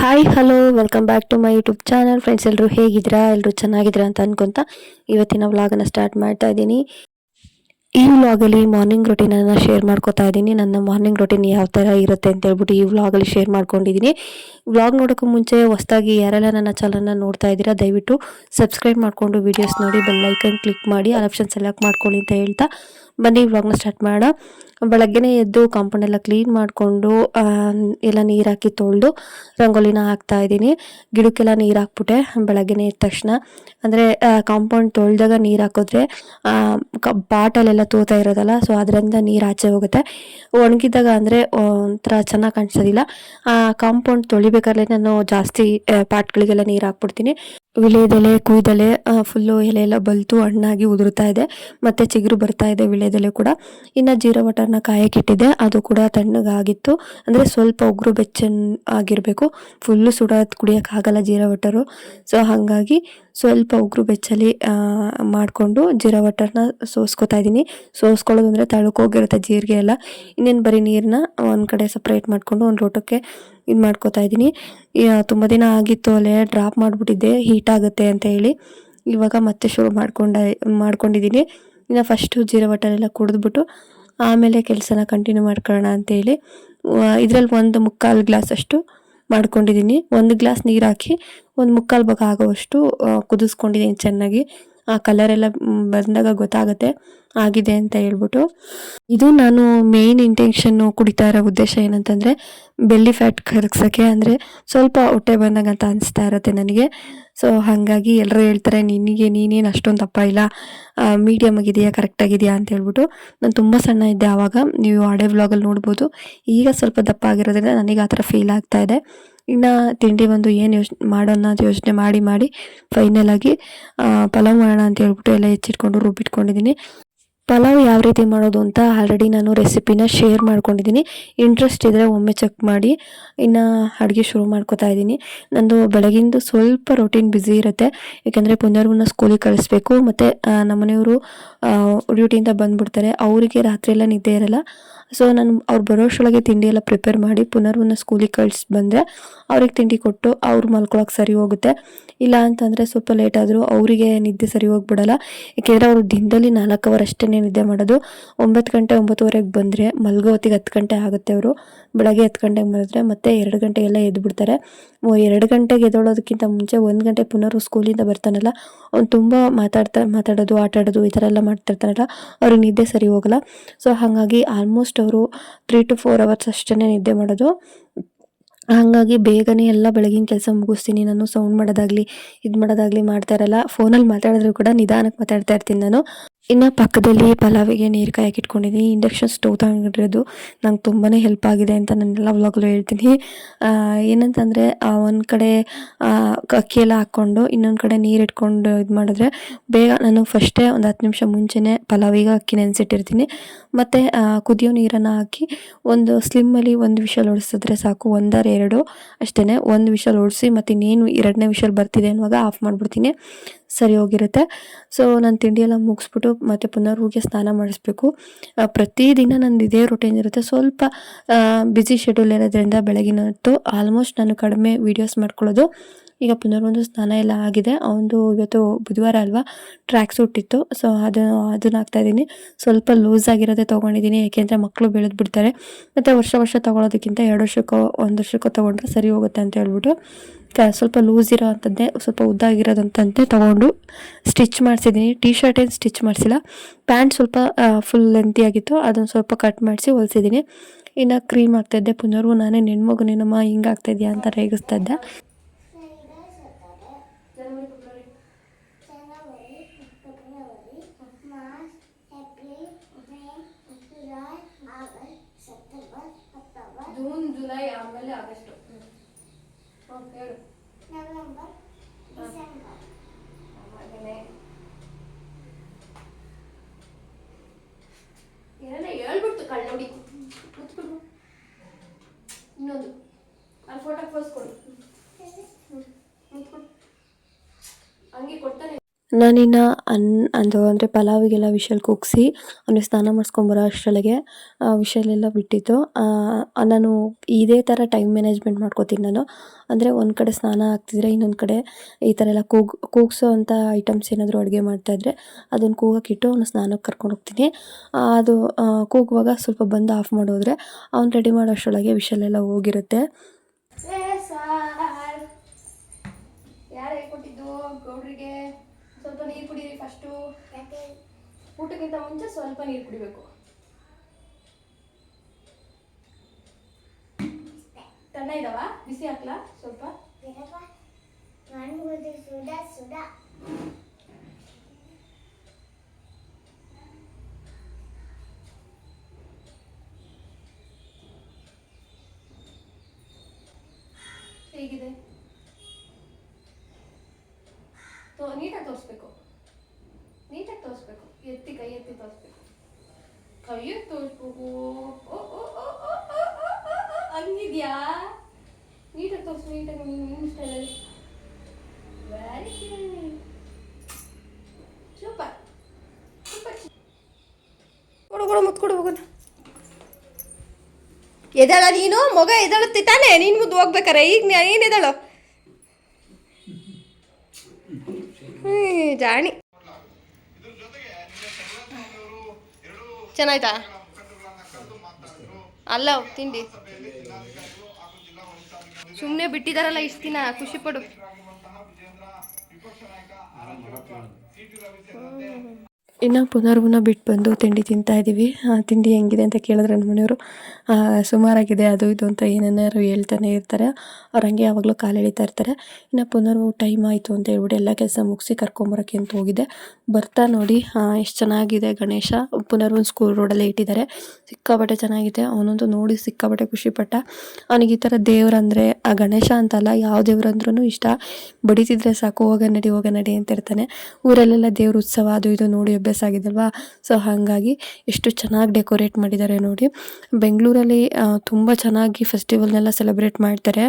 Hi hello welcome back to my YouTube channel friends ಎಲ್ಲರೂ ಹೇಗಿದ್ದೀರಾ? ಎಲ್ಲರೂ ಚೆನ್ನಾಗಿದ್ದೀರಾ ಅಂತ ಅನ್ಕೊಂತ ಇವತ್ತಿನ ವ್ಲಾಗನ್ನು ಸ್ಟಾರ್ಟ್ ಮಾಡ್ತಾ ಇದ್ದೀನಿ. ಈ ವ್ಲಾಗಲ್ಲಿ ಮಾರ್ನಿಂಗ್ ರೊಟೀನನ್ನು ಶೇರ್ ಮಾಡ್ಕೋತಾ ಇದ್ದೀನಿ. ನನ್ನ ಮಾರ್ನಿಂಗ್ ರೊಟೀನ್ ಯಾವ ಥರ ಇರುತ್ತೆ ಅಂತ ಹೇಳ್ಬಿಟ್ಟು ಈ ವ್ಲಾಗಲ್ಲಿ ಶೇರ್ ಮಾಡ್ಕೊಂಡಿದ್ದೀನಿ. ವ್ಲಾಗ್ ನೋಡೋಕ್ಕೂ ಮುಂಚೆ ಹೊಸದಾಗಿ ಯಾರೆಲ್ಲ ನನ್ನ ಚಾನಲ್ನ ನೋಡ್ತಾ ಇದ್ದೀರಾ, ದಯವಿಟ್ಟು ಸಬ್ಸ್ಕ್ರೈಬ್ ಮಾಡಿಕೊಂಡು ವೀಡಿಯೋಸ್ ನೋಡಿ ಬೆಲ್ಲೈಕನ್ ಕ್ಲಿಕ್ ಮಾಡಿ ಆಪ್ಷನ್ ಸೆಲೆಕ್ಟ್ ಮಾಡ್ಕೊಳ್ಳಿ ಅಂತ ಹೇಳ್ತಾ ಬನ್ನಿ ವ್ಲಾಗ್ನ ಸ್ಟಾರ್ಟ್ ಮಾಡೋಣ. ಬೆಳಗ್ಗೆನೇ ಎದ್ದು ಕಾಂಪೌಂಡ್ ಎಲ್ಲ ಕ್ಲೀನ್ ಮಾಡಿಕೊಂಡು ಎಲ್ಲ ನೀರು ಹಾಕಿ ತೊಳೆದು ರಂಗೋಲಿನ ಹಾಕ್ತಾ ಇದ್ದೀನಿ. ಗಿಡಕ್ಕೆಲ್ಲ ನೀರು ಹಾಕ್ಬಿಟ್ಟೆ, ಬೆಳಗ್ಗೆನೇ ಎದ್ದ ತಕ್ಷಣ. ಅಂದರೆ ಕಾಂಪೌಂಡ್ ತೊಳೆದಾಗ ನೀರು ಹಾಕಿದ್ರೆ ಬಾಟಲೆಲ್ಲ ತೂತಾ ಇರೋದಲ್ಲ ಸೊ ಅದರಿಂದ ನೀರು ಆಚೆ ಹೋಗುತ್ತೆ. ಒಣಗಿದಾಗ ಅಂದರೆ, ಒಂಥರ ಚೆನ್ನಾಗಿ ಕಾಣಿಸೋದಿಲ್ಲ. ಕಾಂಪೌಂಡ್ ತೊಳಿಬೇಕಾದ್ರೆ ನಾನು ಜಾಸ್ತಿ ಪಾಟ್ಗಳಿಗೆಲ್ಲ ನೀರು ಹಾಕ್ಬಿಡ್ತೀನಿ. ವಿಳೆದೆಲೆ, ಕುಯ್ದೆಲೆ ಫುಲ್ಲು ಎಲೆ ಎಲ್ಲ ಬಲ್ತು ಹಣ್ಣಾಗಿ ಉದುರುತ್ತಾ ಇದೆ. ಮತ್ತು ಚಿಗುರು ಬರ್ತಾ ಇದೆ ವಿಳೆದೆಲೆ ಕೂಡ. ಇನ್ನು ಜೀರಾ ಬಟರ್ನ ಕಾಯಕ್ಕಿಟ್ಟಿದೆ ಅದು ಕೂಡ ತಣ್ಣಗಾಗಿತ್ತು. ಅಂದರೆ ಸ್ವಲ್ಪ ಉಗುರು ಬೆಚ್ಚನ್ ಆಗಿರಬೇಕು. ಫುಲ್ಲು ಸುಡೋದು ಕುಡಿಯೋಕ್ಕಾಗಲ್ಲ ಜೀರಾ ಬಟರು. ಸೊ, ಹಾಗಾಗಿ ಸ್ವಲ್ಪ ಉಗುರು ಬೆಚ್ಚಲಿ ಮಾಡಿಕೊಂಡು ಜೀರಾ ವಾಟರ್ನ ಸೋಸ್ಕೊತಾ ಇದ್ದೀನಿ. ಸೋಸ್ಕೊಳ್ಳೋದು ಅಂದರೆ ತಳ್ಕೋಗಿರುತ್ತೆ ಜೀರಿಗೆ ಎಲ್ಲ. ಇನ್ನೇನು ಬರೀ ನೀರನ್ನ ಒಂದು ಕಡೆ ಸಪ್ರೇಟ್ ಮಾಡಿಕೊಂಡು ಒಂದು ಲೋಟಕ್ಕೆ ಇದು ಮಾಡ್ಕೋತಾ ಇದ್ದೀನಿ. ತುಂಬ ದಿನ ಆಗಿತ್ತು ಅಲ್ಲೇ ಡ್ರಾಪ್ ಮಾಡಿಬಿಟ್ಟಿದ್ದೆ ಹೀಟ್ ಆಗುತ್ತೆ ಅಂತ ಹೇಳಿ. ಇವಾಗ ಮತ್ತೆ ಶುರು ಮಾಡ್ಕೊಂಡ, ಮಾಡ್ಕೊಂಡಿದ್ದೀನಿ. ಇನ್ನು ಫಸ್ಟು ಜೀರಾ ಬಟರ್ ಎಲ್ಲ ಕುಡಿದ್ಬಿಟ್ಟು ಆಮೇಲೆ ಕೆಲಸನ ಕಂಟಿನ್ಯೂ ಮಾಡ್ಕೊಳ್ಳೋಣ ಅಂತೇಳಿ ಇದರಲ್ಲಿ ಒಂದು ಮುಕ್ಕಾಲು ಗ್ಲಾಸ್ ಅಷ್ಟು ಮಾಡ್ಕೊಂಡಿದ್ದೀನಿ. ಒಂದು ಗ್ಲಾಸ್ ನೀರು ಹಾಕಿ ಒಂದು ಮುಕ್ಕಾಲು ಭಾಗ ಆಗೋವಷ್ಟು ಕುದಿಸ್ಕೊಂಡಿದ್ದೀನಿ ಚೆನ್ನಾಗಿ. ಆ ಕಲರ್ ಎಲ್ಲ ಬಂದಾಗ ಗೊತ್ತಾಗುತ್ತೆ, ಆಗಿದೆ ಅಂತ ಹೇಳ್ಬಿಟ್ಟು. ಇದು ನಾನು ಮೇಯ್ನ್ ಇಂಟೆನ್ಷನ್ನು ಕುಡಿತಾ ಇರೋ ಉದ್ದೇಶ ಏನಂತಂದರೆ ಬೆಲ್ಲಿ ಫ್ಯಾಟ್ ಕರಗ್ಸೋಕ್ಕೆ ಅಂದರೆ ಸ್ವಲ್ಪ ಹೊಟ್ಟೆ ಬಂದಾಗ ಅಂತ ಅನಿಸ್ತಾ ಇರುತ್ತೆ ನನಗೆ. ಸೊ ಹಾಗಾಗಿ ಎಲ್ಲರೂ ಹೇಳ್ತಾರೆ, ನಿನಗೆ ನೀನೇನು ಅಷ್ಟೊಂದು ದಪ್ಪ ಇಲ್ಲ ಮೀಡಿಯಮ್ ಆಗಿದೆಯಾ ಕರೆಕ್ಟಾಗಿದೆಯಾ ಅಂತ ಹೇಳ್ಬಿಟ್ಟು. ನಾನು ತುಂಬ ಸಣ್ಣ ಇದ್ದೆ ಆವಾಗ, ನೀವು ಆಡೇ ವ್ಲಾಗಲ್ಲಿ ನೋಡ್ಬೋದು. ಈಗ ಸ್ವಲ್ಪ ದಪ್ಪ ಆಗಿರೋದ್ರಿಂದ ನನಗೆ ಆ ಥರ ಫೀಲ್ ಆಗ್ತಾ ಇದೆ. ಇನ್ನು ತಿಂಡಿ ಬಂದು ಏನು ಯೋಚನೆ ಮಾಡೋಣ ಅಂತ ಯೋಚನೆ ಮಾಡಿ ಮಾಡಿ ಫೈನಲ್ ಆಗಿ ಪಲಾವ್ ಮಾಡೋಣ ಅಂತ ಹೇಳ್ಬಿಟ್ಟು ಎಲ್ಲ ಹೆಚ್ಚಿಟ್ಕೊಂಡು ರುಬ್ಬಿಟ್ಕೊಂಡಿದ್ದೀನಿ ಪಲಾವ್ ಯಾವ ರೀತಿ ಮಾಡೋದು ಅಂತ ಆಲ್ರೆಡಿ ನಾನು ರೆಸಿಪಿನ ಶೇರ್ ಮಾಡ್ಕೊಂಡಿದ್ದೀನಿ. ಇಂಟ್ರೆಸ್ಟ್ ಇದ್ದರೆ ಒಮ್ಮೆ ಚೆಕ್ ಮಾಡಿ. ಇನ್ನು ಅಡುಗೆ ಶುರು ಮಾಡ್ಕೋತಾ ಇದ್ದೀನಿ. ನಂದು ಬೆಳಗಿಂದು ಸ್ವಲ್ಪ ರೊಟೀನ್ ಬ್ಯುಸಿ ಇರುತ್ತೆ. ಯಾಕೆಂದರೆ ಪುನರ್ವನ್ನ ಸ್ಕೂಲಿಗೆ ಕಳಿಸ್ಬೇಕು. ಮತ್ತು ನಮ್ಮನೆಯವರು ಡ್ಯೂಟಿಯಿಂದ ಬಂದುಬಿಡ್ತಾರೆ. ಅವರಿಗೆ ರಾತ್ರಿ ಎಲ್ಲ ನಿದ್ದೆ ಇರಲ್ಲ. ಸೊ ನಾನು ಅವ್ರು ಬರೋಷ್ಟೊಳಗೆ ತಿಂಡಿ ಎಲ್ಲ ಪ್ರಿಪೇರ್ ಮಾಡಿ ಪುನರ್ವನ್ನ ಸ್ಕೂಲಿಗೆ ಕಳಿಸಿ ಬಂದರೆ ಅವ್ರಿಗೆ ತಿಂಡಿ ಕೊಟ್ಟು ಅವ್ರು ಮಲ್ಕೊಳಕ್ಕೆ ಸರಿ ಹೋಗುತ್ತೆ. ಇಲ್ಲ ಅಂತಂದರೆ ಸ್ವಲ್ಪ ಲೇಟ್ ಆದರೂ ಅವರಿಗೆ ನಿದ್ದೆ ಸರಿ ಹೋಗ್ಬಿಡಲ್ಲ. ಏಕೆಂದರೆ ಅವರು ದಿನದಲ್ಲಿ ನಾಲ್ಕು ಅವರ್ ಅಷ್ಟೇ ನಿದ್ದೆ ಮಾಡೋದು. ಒಂಬತ್ತು ಗಂಟೆ ಒಂಬತ್ತುವರೆಗೆ ಬಂದರೆ ಮಲ್ಗೋ ಹೊತ್ತಿಗೆ ಹತ್ತು ಗಂಟೆ ಆಗುತ್ತೆ ಅವರು. ಬೆಳಗ್ಗೆ ಹತ್ತು ಗಂಟೆಗೆ ಮಲಗಿದ್ರೆ ಮತ್ತೆ ಎರಡು ಗಂಟೆಗೆಲ್ಲ ಎದ್ದು ಬಿಡ್ತಾರೆ ಎರಡು ಗಂಟೆಗೆ ಎದ್ದೋಳೋದಕ್ಕಿಂತ ಮುಂಚೆ ಒಂದು ಗಂಟೆ ಪುನರ್ ಸ್ಕೂಲಿಂದ ಬರ್ತಾನಲ್ಲ, ಅವ್ನು ತುಂಬ ಮಾತಾಡ್ತಾ, ಮಾತಾಡೋದು, ಆಟಾಡೋದು ಈ ಥರ ಎಲ್ಲ ಮಾಡ್ತಿರ್ತಾನಲ್ಲ, ಅವ್ರಿಗೆ ನಿದ್ದೆ ಸರಿ ಹೋಗಲ್ಲ. ಸೊ ಹಾಗಾಗಿ ಆಲ್ಮೋಸ್ಟ್ ಅವರು ತ್ರೀ ಟು ಫೋರ್ ಅವರ್ಸ್ ಅಷ್ಟೇ ನಿದ್ದೆ ಮಾಡೋದು. ಹಾಗಾಗಿ ಬೇಗನೆ ಎಲ್ಲ ಬೆಳಗಿನ ಕೆಲಸ ಮುಗಿಸ್ತೀನಿ. ನಾನು ಸೌಂಡ್ ಮಾಡೋದಾಗಲಿ ಇದು ಮಾಡೋದಾಗಲಿ ಮಾಡ್ತಾ ಇರಲ್ಲ. ಫೋನಲ್ಲಿ ಮಾತಾಡಿದ್ರು ಕೂಡ ನಿಧಾನಕ್ಕೆ ಮಾತಾಡ್ತಾ ಇರ್ತೀನಿ ನಾನು. ಇನ್ನು ಪಕ್ಕದಲ್ಲಿ ಪಲಾವಿಗೆ ನೀರು ಕಾಯಕ್ಕೆ ಇಟ್ಕೊಂಡಿದ್ದೀನಿ ಇಂಡಕ್ಷನ್ ಸ್ಟವ್ ತಗೊಂಡಿರೋದು ನಂಗೆ ತುಂಬಾ ಹೆಲ್ಪ್ ಆಗಿದೆ ಅಂತ ನಾನೆಲ್ಲ ವ್ಲಾಗಲ್ಲೂ ಹೇಳ್ತೀನಿ. ಏನಂತಂದರೆ ಒಂದು ಕಡೆ ಅಕ್ಕಿ ಹಾಕ್ಕೊಂಡು ಇನ್ನೊಂದು ಕಡೆ ನೀರು ಇಟ್ಕೊಂಡು ಇದು ಮಾಡಿದ್ರೆ ಬೇಗ ನಾನು ಫಸ್ಟೇ ಒಂದು ಹತ್ತು ನಿಮಿಷ ಮುಂಚೆನೇ ಪಲಾವಿಗೆ ಅಕ್ಕಿ ನೆನೆಸಿಟ್ಟಿರ್ತೀನಿ. ಮತ್ತು ಕುದಿಯೋ ನೀರನ್ನು ಹಾಕಿ ಒಂದು ಸ್ಲಿಮ್ಮಲ್ಲಿ ಒಂದು ವಿಷಲ್ ಓಡಿಸಿದ್ರೆ ಸಾಕು. ಒಂದರ ಎರಡು ಅಷ್ಟೇ ಒಂದು ವಿಷಲ್ ಓಡಿಸಿ ಮತ್ತು ಇನ್ನೇನು ಎರಡನೇ ವಿಷಲ್ ಬರ್ತಿದೆ ಅನ್ನುವಾಗ ಆಫ್ ಮಾಡಿಬಿಡ್ತೀನಿ. ಸರಿ ಹೋಗಿರುತ್ತೆ. ಸೊ ನಾನು ತಿಂಡಿ ಎಲ್ಲ ಮುಗಿಸ್ಬಿಟ್ಟು ಮತ್ತು ಪುನರ್ ಹೋಗಿ ಸ್ನಾನ ಮಾಡಿಸ್ಬೇಕು. ಪ್ರತಿದಿನ ನಂದು ಇದೇ ರೊಟೀನ್ ಇರುತ್ತೆ. ಸ್ವಲ್ಪ ಬ್ಯುಸಿ ಶೆಡ್ಯೂಲ್ ಇರೋದ್ರಿಂದ ಬೆಳಗಿನ ಹೊತ್ತು ಆಲ್ಮೋಸ್ಟ್ ನಾನು ಕಡಿಮೆ ವೀಡಿಯೋಸ್ ಮಾಡ್ಕೊಳ್ಳೋದು. ಈಗ ಪುನರ್ವೊಂದು ಸ್ನಾನ ಎಲ್ಲ ಆಗಿದೆ. ಅವನು ಇವತ್ತು ಬುಧವಾರ ಅಲ್ವಾ? ಟ್ರ್ಯಾಕ್ ಸೂಟ್ ಇತ್ತು. ಸೊ ಅದು, ಅದನ್ನ ಇದ್ದೀನಿ. ಸ್ವಲ್ಪ ಲೂಸ್ ಆಗಿರೋದೇ ತೊಗೊಂಡಿದ್ದೀನಿ. ಏಕೆಂದರೆ ಮಕ್ಕಳು ಬೆಳೆದು ಬಿಡ್ತಾರೆ. ಮತ್ತು ವರ್ಷ ವರ್ಷ ತೊಗೊಳೋದಕ್ಕಿಂತ ಎರಡು ವರ್ಷಕ್ಕೋ, ಒಂದು ವರ್ಷಕ್ಕೋ ತೊಗೊಂಡ್ರೆ ಸರಿ ಹೋಗುತ್ತೆ ಅಂತ ಹೇಳ್ಬಿಟ್ಟು. ಸ್ವಲ್ಪ ಲೂಸ್ ಇರೋ ಸ್ವಲ್ಪ ಉದ್ದಾಗಿರೋದಂತಂತೆ ತೊಗೊಂಡು ಸ್ಟಿಚ್ ಮಾಡಿಸಿದ್ದೀನಿ. ಟಿ ಶರ್ಟ್ ಏನು ಸ್ಟಿಚ್ ಮಾಡಿಸಿಲ್ಲ. ಪ್ಯಾಂಟ್ ಸ್ವಲ್ಪ ಫುಲ್ ಲೆಂತಿ ಆಗಿತ್ತು. ಅದನ್ನು ಸ್ವಲ್ಪ ಕಟ್ ಮಾಡಿಸಿ ಹೊಲಿಸಿದ್ದೀನಿ. ಇನ್ನು ಕ್ರೀಮ್ ಆಗ್ತಾಯಿದ್ದೆ ಪುನರ್ವು ನಾನೇ ನಿನ್ನಮ್ಮ ಹಿಂಗೆ ಆಗ್ತಾಯಿದ್ಯಾ ಅಂತ ರೇಗಿಸ್ತಾ ಇದ್ದೆ ಜೂನ್, ಜುಲೈ ಆಮೇಲೆ ಆಗಸ್ಟ್. ಹೇಳು ನವೆಂಬರ್ ಡಿಸೆಂಬರ್ ಆಮೇಲೆ ಏನೆಲ್ಲ ಹೇಳ್ಬಿಡ್ತು ಕಳ್ಳೋಡಿ ಮುತ್ಬಿಡು ಇನ್ನೊಂದು ಅಲ್ಲಿ ಫೋಟೋ ಪೋಸ್ ಕೊಡು ಮುತ್ಕೊಡು ಹಂಗೆ ಕೊಡ್ತಾನೆ ನಾನಿನ್ನು ಅನ್ ಅದು ಅಂದರೆ ಪಲಾವಿಗೆಲ್ಲ ವಿಷಲ್ ಕುಗ್ಸಿ ಅವನಿಗೆ ಸ್ನಾನ ಮಾಡಿಸ್ಕೊಂಬರೋ ಅಷ್ಟರೊಳಗೆ ವಿಷಲೆಲ್ಲ ಬಿಟ್ಟಿತ್ತು. ನಾನು ಇದೇ ಥರ ಟೈಮ್ ಮ್ಯಾನೇಜ್ಮೆಂಟ್ ಮಾಡ್ಕೋತೀನಿ ನಾನು. ಅಂದರೆ ಒಂದು ಕಡೆ ಸ್ನಾನ ಆಗ್ತಿದ್ರೆ ಇನ್ನೊಂದು ಕಡೆ ಈ ಥರ ಎಲ್ಲ ಕೂಗ್, ಕೂಗ್ಸೋ ಅಂಥ ಐಟಮ್ಸ್ ಏನಾದರೂ ಅಡುಗೆ ಮಾಡ್ತಾಯಿದ್ರೆ ಅದನ್ನು ಕೂಗಕ್ಕಿಟ್ಟು ಅವನು ಸ್ನಾನಕ್ಕೆ ಕರ್ಕೊಂಡು ಹೋಗ್ತೀನಿ. ಅದು ಕೂಗುವಾಗ ಸ್ವಲ್ಪ ಬಂದು ಆಫ್ ಮಾಡೋದ್ರೆ ಅವ್ನು ರೆಡಿ ಮಾಡೋ ಅಷ್ಟರೊಳಗೆ ವಿಷಲೆಲ್ಲ ಹೋಗಿರುತ್ತೆ. ಯಾರು ಹೇಳ್ಕೊಟ್ಟಿದ್ದು ಗೌಡ್ರಿಗೆ? ಸ್ವಲ್ಪ ನೀರು ಕುಡೀರಿ ಫಸ್ಟು ಊಟಕ್ಕಿಂತ ಮುಂಚೆ ಸ್ವಲ್ಪ ನೀರು ಕುಡಿಬೇಕು. ತಣ್ಣ ಇದಾವ? ಬಿಸಿ ಹಾಕ್ಲಾ ಸ್ವಲ್ಪ? ಹೇಗಿದೆ? ತೋ, ನೀಟಾಗಿ ತೋರಿಸ್ಬೇಕು. ನೀಟಾಗಿ ತೋರಿಸ್ಬೇಕು. ಎತ್ತಿ ಕೈ ಎತ್ತಿ ತೋರಿಸ್ಬೇಕು. ಕೈಯಲ್ಲಿ ತೋರಿಸ್ಬೇಕು. ಹಂಗಿದ್ಯಾ? ನೀಟಾಗಿ ತೋರಿಸು, ನೀಟಾಗಿ ನಿಮ್ಮ ಸ್ಟೈಲಲ್ಲಿ. ವೆರಿ ಕಿರಣಿ ಸೂಪರ್ ಸೂಪರ್ ಕೊಡು ಕೊಡು, ಮುತ್ತು ಕೊಡು ಹೋಗೋದು ಎದಳ ನೀನು? ಮಗ ಎದಳುತ್ತಿ ತಾನೆ? ನೀನು ಮುದ್ದು ಹೋಗ್ಬೇಕಾರೆ? ಈಗ ನೀನು ಎದಳು ಜಾಣಿ. ಚೆನ್ನಾಯ್ತಾ? ಅಲ್ಲ ತಿಂಡಿ. ಸುಮ್ಮನೆ ಬಿಟ್ಟಿದಾರಲ್ಲ ಇಷ್ಟು ದಿನ ಖುಷಿ ಪಡು. ಇನ್ನು ಪುನರ್ವನ ಬಿಟ್ಟು ಬಂದು ತಿಂಡಿ ತಿಂತಾ ಇದ್ದೀವಿ ತಿಂಡಿ ಹೆಂಗಿದೆ ಅಂತ ಕೇಳಿದ್ರೆ ನಮ್ಮ ಮನೆಯವರು ಸುಮಾರಾಗಿದೆ. ಅದು ಇದು ಅಂತ ಏನೇನಾದ್ರು ಹೇಳ್ತಾನೆ ಇರ್ತಾರೆ. ಅವ್ರು ಹಂಗೆ ಯಾವಾಗಲೂ ಕಾಲು ಎಳಿತಾ ಇರ್ತಾರೆ. ಇನ್ನು ಪುನರ್ವು ಟೈಮ್ ಆಯಿತು ಅಂತ ಹೇಳ್ಬಿಟ್ಟು ಎಲ್ಲ ಕೆಲಸ ಮುಗಿಸಿ ಕರ್ಕೊಂಬರೋಕ್ಕೆ ಅಂತ ಹೋಗಿದ್ದೆ ಬರ್ತಾ ನೋಡಿ. ಎಷ್ಟು ಚೆನ್ನಾಗಿದೆ ಗಣೇಶ. ಪುನರ್ವನ್ ಸ್ಕೂಲ್ ರೋಡಲ್ಲೇ ಇಟ್ಟಿದ್ದಾರೆ. ಸಿಕ್ಕಾಪಟ್ಟೆ ಚೆನ್ನಾಗಿದೆ. ಅವನಂತೂ ನೋಡಿ ಸಿಕ್ಕಾಪಟ್ಟೆ ಖುಷಿಪಟ್ಟ ಅವನಿಗೆ ಈ ಥರ ದೇವ್ರಂದರೆ ಆ ಗಣೇಶ ಅಂತಲ್ಲ, ಯಾವ ದೇವ್ರಂದ್ರೂ ಇಷ್ಟ. ಬಡಿತಿದ್ರೆ ಸಾಕು, ಹೋಗ ನಡಿ ಹೋಗ ನಡಿ ಅಂತ ಇರ್ತಾನೆ. ಊರಲ್ಲೆಲ್ಲ ದೇವ್ರ ಉತ್ಸವ ಅದು ಇದು ನೋಡಿ ಅಭ್ಯಾಸ ಆಗಿದಲ್ವಾ? ಸೊ ಹಾಗಾಗಿ ಎಷ್ಟು ಚೆನ್ನಾಗಿ ಡೆಕೋರೇಟ್ ಮಾಡಿದ್ದಾರೆ ನೋಡಿ. ಬೆಂಗಳೂರಲ್ಲಿ ತುಂಬ ಚೆನ್ನಾಗಿ ಫೆಸ್ಟಿವಲ್ನೆಲ್ಲ ಸೆಲೆಬ್ರೇಟ್ ಮಾಡ್ತಾರೆ.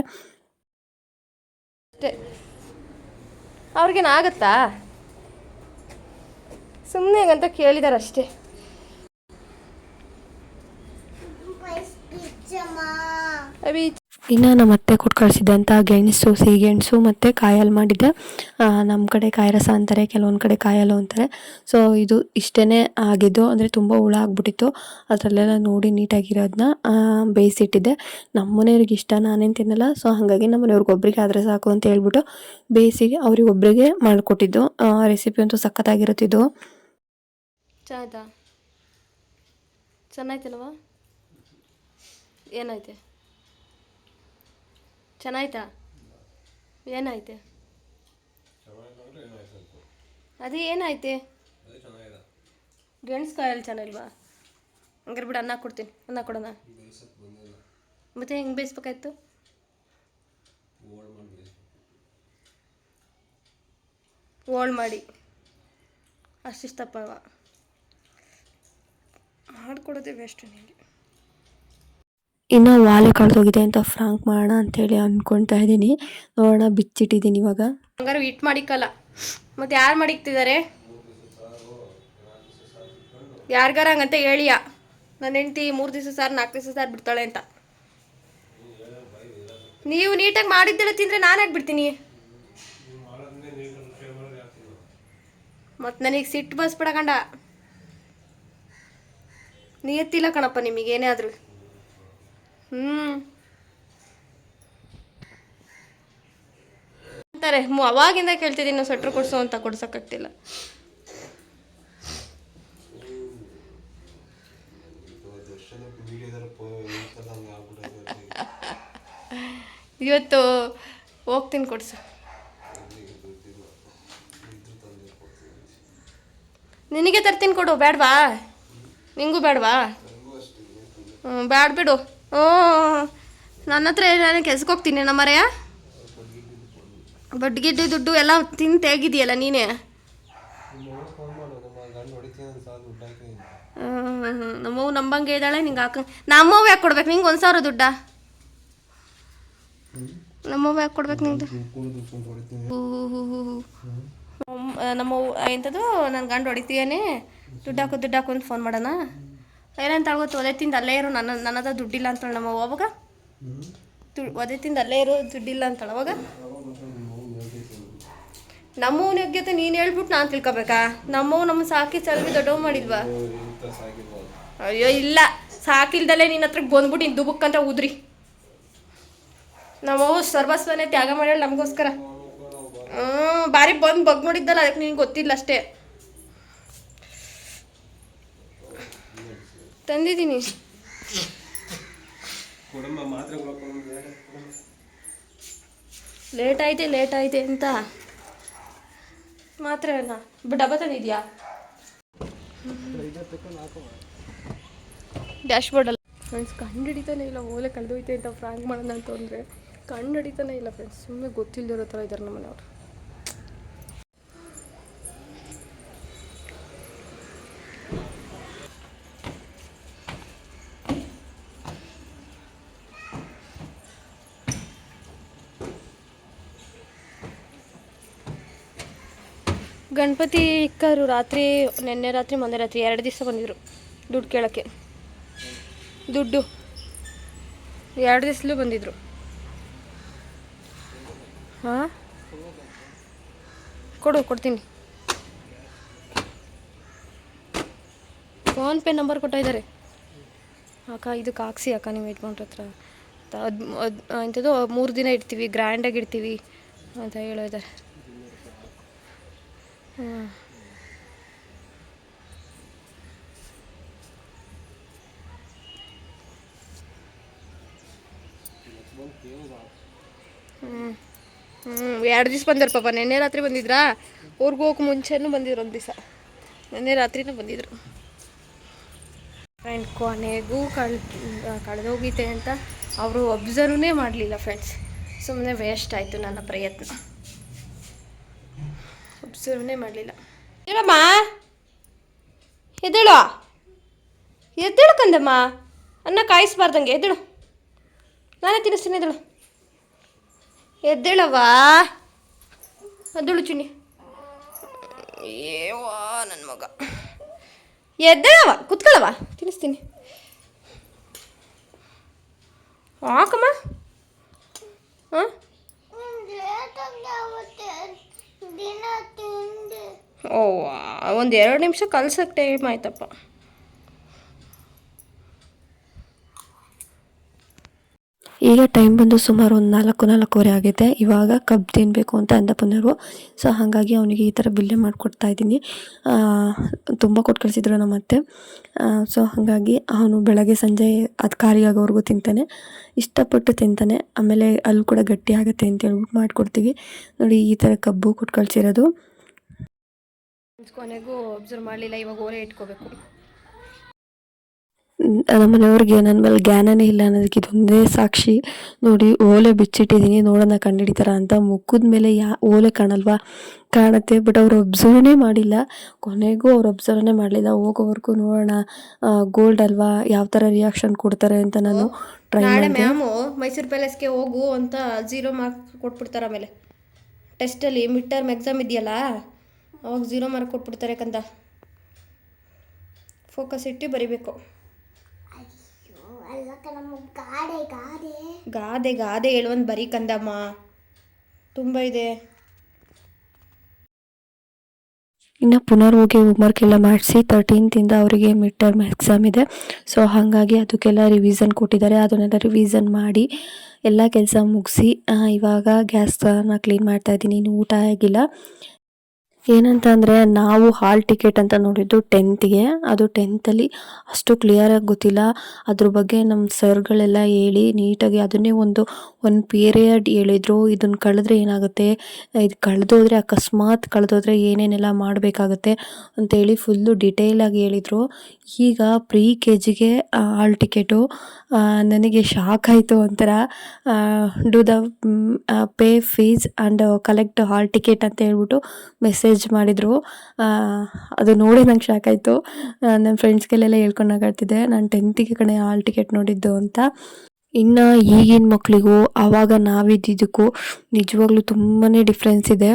ಅವ್ರಿಗೇನಾಗತ್ತಾ ಸುಮ್ಮನೆ ಅಂತ ಕೇಳಿದಾರೆ ಅಷ್ಟೇ ಇನ್ನು ನಮ್ಮ ಅತ್ತೆ ಕೊಟ್ಟು ಕಳಿಸಿದ್ದಂಥ ಗೆಣಸು ಸಿಹಿಗೆಣಸು ಮತ್ತು ಕಾಯಲ್ಲಿ ಮಾಡಿದ್ದೆ ನಮ್ಮ ಕಡೆ ಕಾಯಿ ರಸ ಅಂತಾರೆ, ಕೆಲವೊಂದು ಕಡೆ ಕಾಯಲು ಅಂತಾರೆ. ಸೊ ಇದು ಇಷ್ಟೇ ಆಗಿದ್ದು, ಅಂದರೆ ತುಂಬ ಹುಳ ಆಗ್ಬಿಟ್ಟಿತ್ತು. ಅದರಲ್ಲೆಲ್ಲ ನೋಡಿ ನೀಟಾಗಿರೋದನ್ನ ಬೇಯಿಸಿಟ್ಟಿದ್ದೆ. ನಮ್ಮ ಮನೆಯವ್ರಿಗೆ ಇಷ್ಟ ನಾನೇನು ತಿನ್ನಲ್ಲ. ಸೊ ಹಾಗಾಗಿ ನಮ್ಮ ಮನೆಯವ್ರಿಗೆ ಒಬ್ಬರಿಗೆ ಆದರೆ ಸಾಕು ಅಂತ ಹೇಳ್ಬಿಟ್ಟು ಬೇಯಿಸಿ ಅವ್ರಿಗೆ ಒಬ್ಬರಿಗೆ ಮಾಡಿಕೊಟ್ಟಿದ್ದು. ರೆಸಿಪಿ ಅಂತೂ ಸಖತ್ತಾಗಿರುತ್ತಿದ್ದು ಚೆನ್ನಾಯ್ತಾ ಚೆನ್ನಾಯ್ತಲ್ವಾ? ಏನಾಯ್ತೆ? ಚೆನ್ನಾಯ್ತಾ? ಏನಾಯ್ತೆ? ಅದೇ ಏನಾಯ್ತೆ? ಗೆಣಸ್ಕಾಯಲ್ಲಿ ಚೆನ್ನಾಗಿಲ್ವಾ ಹಂಗಾರೆ ಬಿಡು, ಅನ್ನ ಕೊಡ್ತೀನಿ. ಅನ್ನ ಕೊಡೋಣ. ಮತ್ತೆ ಹೆಂಗೆ ಬೇಯಿಸ್ಬೇಕಾಯ್ತು? ಓಲ್ಡ್ ಮಾಡಿ. ಅಷ್ಟಿಷ್ಟಪ್ಪ ಅವ ಮಾಡಿಕೊಡೋದೇ ಬೆಸ್ಟ್ ನಿಮಗೆ ಇನ್ನು ವಾಲೆ ಕಳೆದೋಗಿದೆ ಅಂತ ಫ್ರಾಂಕ್ ಮಾಡೋಣ ಅಂತೇಳಿ ಅಂದ್ಕೊಳ್ತಾ ಇದ್ದೀನಿ. ನೋಡೋಣ ಬಿಚ್ಚಿಟ್ಟಿದ್ದೀನಿ ಇವಾಗ. ಹಂಗಾರು ಇಟ್ ಮಾಡಿಕ್ಕಲ್ಲ ಮತ್ತೆ ಯಾರು ಮಾಡಿಕ್ತಿದ್ದಾರೆ ಯಾರಿಗಾರ ಹಂಗಂತ ಹೇಳಿಯ. ನನ್ನ ಹೆಂಡ್ತಿ ಮೂರು ದಿವಸ ಸಾರು ನಾಲ್ಕು ದಿವಸ ಸಾರು ಬಿಡ್ತಾಳೆ ಅಂತ. ನೀವು ನೀಟಾಗಿ ಮಾಡಿದ್ದೆಲ್ಲ ತಿಂದರೆ ನಾನು ಯಾಕೆ ಬಿಡ್ತೀನಿ? ಮತ್ತು ನನಗೆ ಸಿಟ್ಟು ಬಸ್ಬಿಡ ಕಂಡ ನಿಯತ್ತಿಲ್ಲ ಕಣಪ್ಪ ನಿಮಗೆ, ಏನೇ ಆದರೂ. ಹ್ಞೂ ಅಂತಾರೆ ಅವಾಗಿಂದ ಕೇಳ್ತಿದ್ದೀನಿ ಸ್ವೆಟ್ರ್ ಕೊಡ್ಸು ಅಂತ ಕೊಡ್ಸೋಕ್ಕಾಗ್ತಿಲ್ಲ. ಇವತ್ತು ಹೋಗ್ತೀನಿ ಕೊಡ್ಸು. ನಿನಗೆ ತರ್ತೀನಿ ಕೊಡು, ಬೇಡವಾ? ನಿಂಗೂ ಬೇಡವಾ? ಹ್ಞೂ ಬೇಡ ಬಿಡು. ಹ್ಞೂ ನನ್ನ ಹತ್ರ ನಾನು ಕೆಲ್ಸಕ್ಕೆ ಹೋಗ್ತೀನಿ ನಮ್ಮರೆಯ ಬಡ್ಗಿಡ್ಡಿ ದುಡ್ಡು ಎಲ್ಲ ತಿಂದು ತೆಗಿದೆಯಲ್ಲ ನೀನೇ? ನಮ್ಮವ್ ನಂಬಂಗೆ ಇದ್ದಾಳೆ ನಿಂಗೆ ಹಾಕ ನಮ್ಮವ್ವ ಯಾಕೆ ಕೊಡ್ಬೇಕು? ನಿಂಗೆ ಒಂದು ಸಾವಿರ ದುಡ್ಡ? ನಮ್ಮವ್ವ ಯಾಕೆ ಕೊಡ್ಬೇಕು ನಿಂಗೆ? ಹೂ ಹೂ ಹೂ ಹೂ ಅಮ್- ಆ, ನಮ್ಮ ಅವ್ವ- ಎಂಥದ್ದು ನನ್ನ ಗಂಡು ಹೊಡಿತೀಯೇನೆ. ದುಡ್ಡು ಹಾಕು ದುಡ್ಡು ಹಾಕು ಅಂತ ಫೋನ್ ಮಾಡೋಣ? ಏನಂತ ಗೊತ್ತು ಒದೇ ತಿಂದು ಅಲ್ಲೇ ಇರು, ನನ್ನ ನನ್ನದ ದುಡ್ಡಿಲ್ಲ ಅಂತ ನಮ್ಮ ಅವಾಗ? ಒದೇ ತಿಂದ ಅಲ್ಲೇ ಇರು, ದುಡ್ಡಿಲ್ಲ ಅಂತಾಳೆ ಅವಾಗ? ನಮ್ಮವನ ಯೋಗ್ಯತೆ ನೀನು ಹೇಳ್ಬಿಟ್ಟು ನಾನು ತಿಳ್ಕೊಬೇಕಾ? ನಮ್ಮವ್ ನಮ್ಮ ಸಾಕಿ ಸಲ್ವಿ ದೊಡ್ಡವ್ ಮಾಡಿಲ್ವಾ ಅಯ್ಯೋ, ಇಲ್ಲ. ಸಾಕಿಲ್ದಲ್ಲೇ ನಿನ್ನ ಹತ್ರಕ್ಕೆ ಬಂದ್ಬಿಟ್ಟು ನೀನು ದುಬುಕ್ಕಂತ ಉದ್ರಿ. ನಮ್ಮವು ಸರ್ವಸ್ವನೇ ತ್ಯಾಗ ಮಾಡ್ಯಾಳ ನಮಗೋಸ್ಕರ. ಹ್ಞೂ ಬಾರಿ ಬಂದು ಬಗ್ ನೋಡಿದ್ದಲ್ಲ ಅದಕ್ಕೆ ನಿನಗೆ ಗೊತ್ತಿಲ್ಲ ಅಷ್ಟೇ. ತಂದಿದ್ದೀನಿ. ಲೇಟ್ ಆಯ್ತೆ ಲೇಟ್ ಆಯ್ತೆ ಅಂತ. ಮಾತ್ರ ಡಬ್ಬ ತಂದಿದ್ಯಾ? ಡ್ಯಾಶ್ ಅಲ್ಲ. ಫ್ರೆಂಡ್ಸ್ ಕಂಡು ಹಿಡಿತಾನೆ ಇಲ್ಲ ಓಲೆ ಕಳೆದೋಯ್ತೆ ಅಂತ ಫ್ರಾಂಕ್ ಮಾಡೋಣ ಅಂತ ಅಂದ್ರೆ ಕಂಡು ಹಿಡಿತಾನೆ ಇಲ್ಲ ಫ್ರೆಂಡ್ಸ್ ಸುಮ್ಮನೆ ಗೊತ್ತಿಲ್ಲದಿರೋ ಥರ ಇದ್ದಾರೆ ನಮ್ಮ ಗಣಪತಿ ಇಕ್ಕರು ರಾತ್ರಿ, ನಿನ್ನೆ ರಾತ್ರಿ, ಮೊನ್ನೆ ರಾತ್ರಿ ಎರಡು ದಿವಸ ಬಂದಿದ್ರು ದುಡ್ಡು ಕೇಳೋಕ್ಕೆ. ದುಡ್ಡು. ಎರಡು ದಿವಸಲೂ ಬಂದಿದ್ರು. ಹಾಂ? ಕೊಡು, ಕೊಡ್ತೀನಿ. ಫೋನ್ಪೇ ನಂಬರ್ ಕೊಟ್ಟಿದ್ದಾರೆ ಅಕ್ಕ, ಇದಕ್ಕೆ ಹಾಕ್ಸಿ ಅಕ್ಕ ನೀವು ಯಜಮಾನ್ರ ಹತ್ರ. ಅದು, ಅದ್ ಎಂಥದ್ದು ಮೂರು ದಿನ ಇಡ್ತೀವಿ ಗ್ರ್ಯಾಂಡಾಗಿ ಇಡ್ತೀವಿ ಅಂತ ಹೇಳಿದ್ದಾರೆ ಎರಡು ದಿವ್ಸ ಬಂದರು ಪಾಪ. ನಿನ್ನೆ ರಾತ್ರಿ ಬಂದಿದ್ರಾ? ಊರಿಗೆ ಹೋಗಕ್ಕೆ ಮುಂಚೆನೂ ಬಂದಿದ್ರು ಒಂದು ದಿವಸ. ನೆನ್ನೆ ರಾತ್ರಿನೂ ಬಂದಿದ್ರು. ಫ್ರೆಂಡ್ ಕೊನೆಗೂ ಕಳ್ ಕಳೆದೋಗಿದೆ ಅಂತ. ಅವರು ಅಬ್ಸರ್ವ್ನೇ ಮಾಡಲಿಲ್ಲ ಫ್ರೆಂಡ್ಸ್ ಸುಮ್ಮನೆ ವೇಸ್ಟ್ ಆಯಿತು ನನ್ನ ಪ್ರಯತ್ನ. ಒಬ್ಸರ್ವ್ನೇ ಮಾಡಲಿಲ್ಲ. ಹೇಳಮ್ಮ. ಎದ್ದೇಳು. ಎದ್ದೇಳು ಕಂದಮ್ಮ. ಅನ್ನ ಕಾಯಿಸ್ಬಾರ್ದಂಗೆ ಎದ್ದೇಳು. ನಾನೇ ತಿನ್ನಿಸ್ತೀನಿ ಎದ್ದೇಳು. ಎದ್ದೇಳವಾ ಎದ್ದೇಳು ಚುನಿ ಏವಾ ನನ್ನ ಮಗ. ಎದ್ದೇಳವ ಕುತ್ಕೊಳ್ಳವ ತಿನ್ನಿಸ್ತೀನಿ. ಹಾಕಮ್ಮ ಹಾಂ? ಓ, ಒಂದು ಎರಡು ನಿಮಿಷ ಕಲ್ಸಕ್ಕೆ ಟೈಮ್ ಆಯ್ತಪ್ಪ. ಈಗ ಟೈಮ್ ಬಂದು ಸುಮಾರು ಒಂದು ನಾಲ್ಕು, ನಾಲ್ಕೂವರೆ ಆಗಿದೆ. ಇವಾಗ ಕಬ್ಬು ತಿನ್ನಬೇಕು ಅಂತ ಅಂದ ಬಂದರು ಸೊ ಹಾಗಾಗಿ ಅವನಿಗೆ ಈ ಥರ ಬಿಲ್ಲೆ ಮಾಡಿಕೊಡ್ತಾ ಇದ್ದೀನಿ. ತುಂಬ ಕೊಟ್ಟು ಕಳಿಸಿದ್ರು ನಮ್ಮ ಅತ್ತೆ. ಸೊ ಹಾಗಾಗಿ ಅವನು ಬೆಳಗ್ಗೆ, ಸಂಜೆ ಅದು ಖಾಲಿ ಆಗೋವರೆಗೂ ತಿಂತಾನೆ. ಇಷ್ಟಪಟ್ಟು ತಿಂತಾನೆ. ಆಮೇಲೆ ಅಲ್ಲಿ ಕೂಡ ಗಟ್ಟಿ ಆಗುತ್ತೆ ಅಂತ ಹೇಳ್ಬಿಟ್ಟು ಮಾಡಿಕೊಡ್ತೀವಿ. ನೋಡಿ, ಈ ಥರ ಕಬ್ಬು ಕೊಟ್ಟು ಕಳಿಸಿರೋದು. ಕೊನೆಗೂ ಅಬ್ಸರ್ವ್ ಮಾಡಲಿಲ್ಲ ಇವಾಗ ಓಲೆ ಇಟ್ಕೋಬೇಕು. ನಮ್ಮ ಮನೆಯವ್ರಿಗೆ ನನ್ನ ಮೇಲೆ ಜ್ಞಾನನೇ ಇಲ್ಲ ಅನ್ನೋದಕ್ಕೆ ಇದೊಂದೇ ಸಾಕ್ಷಿ. ನೋಡಿ ಓಲೆ ಬಿಚ್ಚಿಟ್ಟಿದ್ದೀನಿ ನೋಡೋಣ ಕಂಡುಹಿಡಿತಾರ ಅಂತ ಮುಖದ ಮೇಲೆ ಯಾ ಓಲೆ ಕಾಣಲ್ವಾ? ಕಾಣುತ್ತೆ ಬಟ್ ಅವ್ರು ಒಬ್ಸರ್ವನೇ ಮಾಡಿಲ್ಲ. ಕೊನೆಗೂ ಅವ್ರು ಅಬ್ಸರ್ವ್ನೇ ಮಾಡಲಿಲ್ಲ. ಹೋಗೋವರೆಗೂ ನೋಡೋಣ ಗೋಲ್ಡ್ ಅಲ್ವಾ ಯಾವ ಥರ ರಿಯಾಕ್ಷನ್ ಕೊಡ್ತಾರೆ ಅಂತ ನಾನು ಟ್ರೈ ನಾಳೆ ಮ್ಯಾಮು ಮೈಸೂರು ಪ್ಯಾಲೇಸ್ಗೆ ಹೋಗು ಅಂತ ಝೀರೋ ಮಾರ್ಕ್ಸ್ ಕೊಟ್ಬಿಡ್ತಾರೆ ಆಮೇಲೆ. ಟೆಸ್ಟಲ್ಲಿ ಮಿಡ್ ಟರ್ಮ್ ಎಕ್ಸಾಮ್ ಇದೆಯಲ್ಲ? ಅವಾಗ ಝೀರೋ ಮಾರ್ಕ್ ಕೊಟ್ಬಿಡ್ತಾರೆ ಕಂದ. ಫೋಕಸ್ ಇಟ್ಟು ಬರಿಬೇಕು. ಅಯ್ಯೋ ಅಲ್ಲಕ್ಕ ನಮ್ಮ ಗಾಡೆ ಗಾಡೆ ಗಾದೆ ಗಾದೆ ಹೇಳುವಂದು ಬರೀ ಕಂದಮ್ಮ. ತುಂಬ ಇದೆ. ಇನ್ನು ಪುನರ್ ಹೋಗಿ ಹೋಮ್ವರ್ಕ್ ಎಲ್ಲ ಮಾಡಿಸಿ ತರ್ಟೀನ್ತಿಂದ ಅವರಿಗೆ ಮಿಡ್ ಟರ್ಮ್ ಎಕ್ಸಾಮ್ ಇದೆ. ಸೊ ಹಾಗಾಗಿ ಅದಕ್ಕೆಲ್ಲ ರಿವಿಸನ್ ಕೊಟ್ಟಿದ್ದಾರೆ. ಅದನ್ನೆಲ್ಲ ರಿವಿಸನ್ ಮಾಡಿ ಎಲ್ಲ ಕೆಲಸ ಮುಗಿಸಿ ಇವಾಗ ಗ್ಯಾಸ್ನ ಕ್ಲೀನ್ ಮಾಡ್ತಾ ಇದ್ದೀನಿ. ಇನ್ನು ಊಟ ಆಗಿಲ್ಲ. ಏನಂತ ಅಂದರೆ ನಾವು ಹಾಲ್ ಟಿಕೆಟ್ ಅಂತ ನೋಡಿದ್ದು ಟೆಂತ್ಗೆ ಅದು ಟೆಂತಲ್ಲಿ ಅಷ್ಟು ಕ್ಲಿಯರಾಗಿ ಗೊತ್ತಿಲ್ಲ. ಅದ್ರ ಬಗ್ಗೆ ನಮ್ಮ ಸರ್ಗಳೆಲ್ಲ ಹೇಳಿ ನೀಟಾಗಿ ಅದನ್ನೇ ಒಂದು ಒಂದು ಪೀರಿಯಡ್ ಹೇಳಿದರು. ಇದನ್ನು ಕಳೆದ್ರೆ ಏನಾಗುತ್ತೆ? ಇದು ಕಳೆದೋದ್ರೆ, ಅಕಸ್ಮಾತ್ ಕಳೆದೋದ್ರೆ ಏನೇನೆಲ್ಲ ಮಾಡಬೇಕಾಗತ್ತೆ ಅಂತೇಳಿ ಫುಲ್ಲು ಡಿಟೇಲಾಗಿ ಹೇಳಿದರು. ಈಗ ಪ್ರೀ ಕೆ ಜಿಗೆ ಹಾಲ್ ಟಿಕೆಟು ನನಗೆ ಶಾಕ್ ಆಯಿತು ಒಂಥರ. Do the pay fees and collect hall ticket ಅಂತ ಹೇಳ್ಬಿಟ್ಟು ಮೆಸೇಜ್ ಮಾಡಿದರು. ಅದು ನೋಡಿ ನಂಗೆ ಶಾಕ್ ಆಯಿತು. ನನ್ನ ಫ್ರೆಂಡ್ಸ್ಗೆಲ್ಲೆಲ್ಲ ಹೇಳ್ಕೊಂಡು ನಗಾಡ್ತಿದ್ದೆ. ನಾನು ಟೆಂತಿಗೆ ಕಣೆ ಹಾಲ್ ಟಿಕೆಟ್ ನೋಡಿದ್ದು ಅಂತ. ಇನ್ನು ಈಗಿನ ಮಕ್ಕಳಿಗೂ ಆವಾಗ ನಾವಿದ್ದಿದ್ದಕ್ಕೂ ನಿಜವಾಗ್ಲೂ ತುಂಬಾ ಡಿಫ್ರೆನ್ಸ್ ಇದೆ.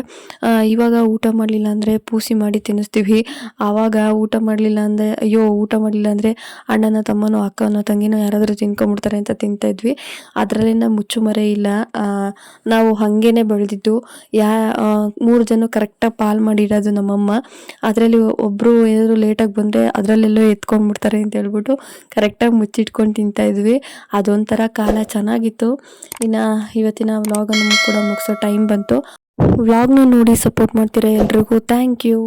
ಇವಾಗ ಊಟ ಮಾಡಲಿಲ್ಲ ಅಂದರೆ ಪೂಸಿ ಮಾಡಿ ತಿನ್ನಿಸ್ತೀವಿ. ಆವಾಗ ಊಟ ಮಾಡಲಿಲ್ಲ ಅಂದರೆ, ಅಯ್ಯೋ, ಊಟ ಮಾಡಲಿಲ್ಲ ಅಂದರೆ ಅಣ್ಣನ ತಮ್ಮನೋ, ಅಕ್ಕನೋ, ತಂಗಿನೋ ಯಾರಾದರೂ ತಿನ್ಕೊಂಬಿಡ್ತಾರೆ ಅಂತ ತಿಂತಾಯಿದ್ವಿ ಅದರಲ್ಲಿಂದ ಮುಚ್ಚುಮರೆ ಇಲ್ಲ. ನಾವು ಹಾಗೇನೆ ಬೆಳೆದಿದ್ದು. ಯಾ ಮೂರು ಜನ ಕರೆಕ್ಟಾಗಿ ಪಾಲ್ ಮಾಡಿರೋದು ನಮ್ಮಮ್ಮ. ಅದರಲ್ಲಿ ಒಬ್ಬರು ಏನಾದರೂ ಲೇಟಾಗಿ ಬಂದರೆ ಅದರಲ್ಲೆಲ್ಲೋ ಎತ್ಕೊಂಡ್ಬಿಡ್ತಾರೆ ಅಂತ ಹೇಳ್ಬಿಟ್ಟು ಕರೆಕ್ಟಾಗಿ ಮುಚ್ಚಿಟ್ಕೊಂಡು ತಿಂತಾಯಿದ್ವಿ ಅದೊಂಥರ ಕಾಲ ಚೆನ್ನಾಗಿತ್ತು. ಇನ್ನು ಇವತ್ತಿನ ವ್ಲಾಗನ್ನು ಕೂಡ ಮುಗಿಸೋ ಟೈಮ್ ಬಂತು. ವ್ಲಾಗ್ನ ನೋಡಿ ಸಪೋರ್ಟ್ ಮಾಡ್ತೀರಾ ಎಲ್ರಿಗೂ? Thank you